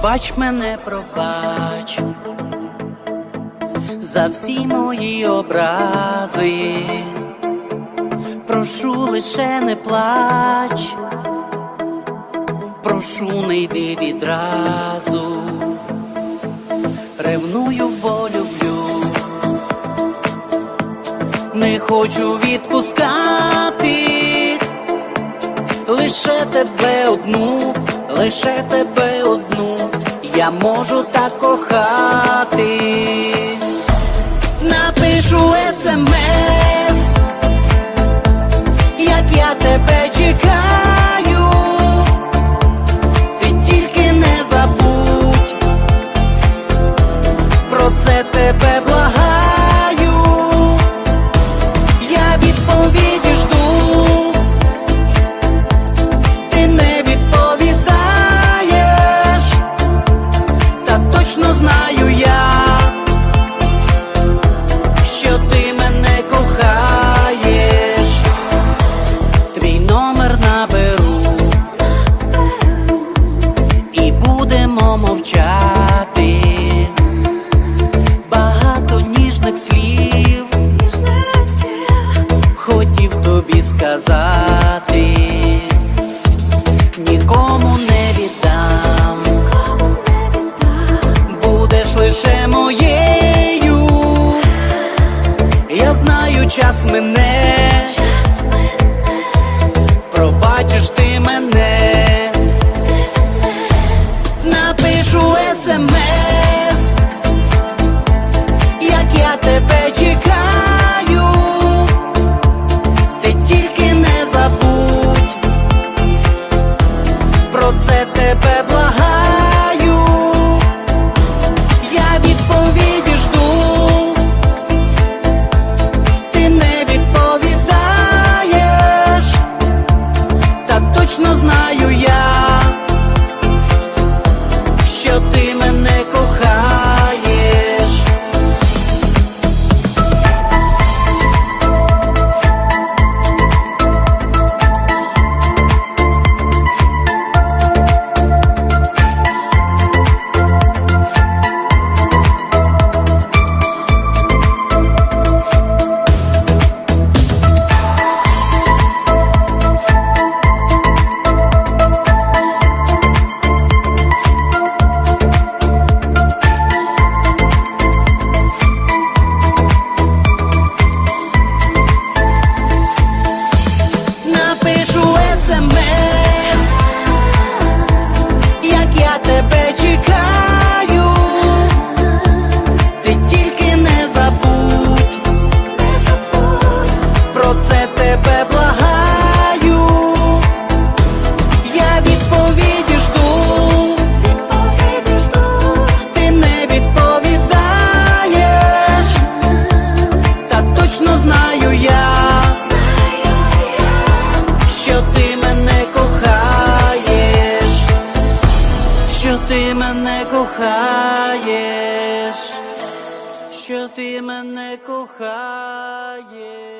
Пробач мене, пробач. За всі мої образи, прошу лише не плач, прошу, не йди відразу, ревную, бо люблю, не хочу відпускати. Лише тебе одну, лише тебе одну я можу так кохати, напишу. час мене, час мене, пробачиш ти мене. точно знаю. це мене. ти мене кохаєш.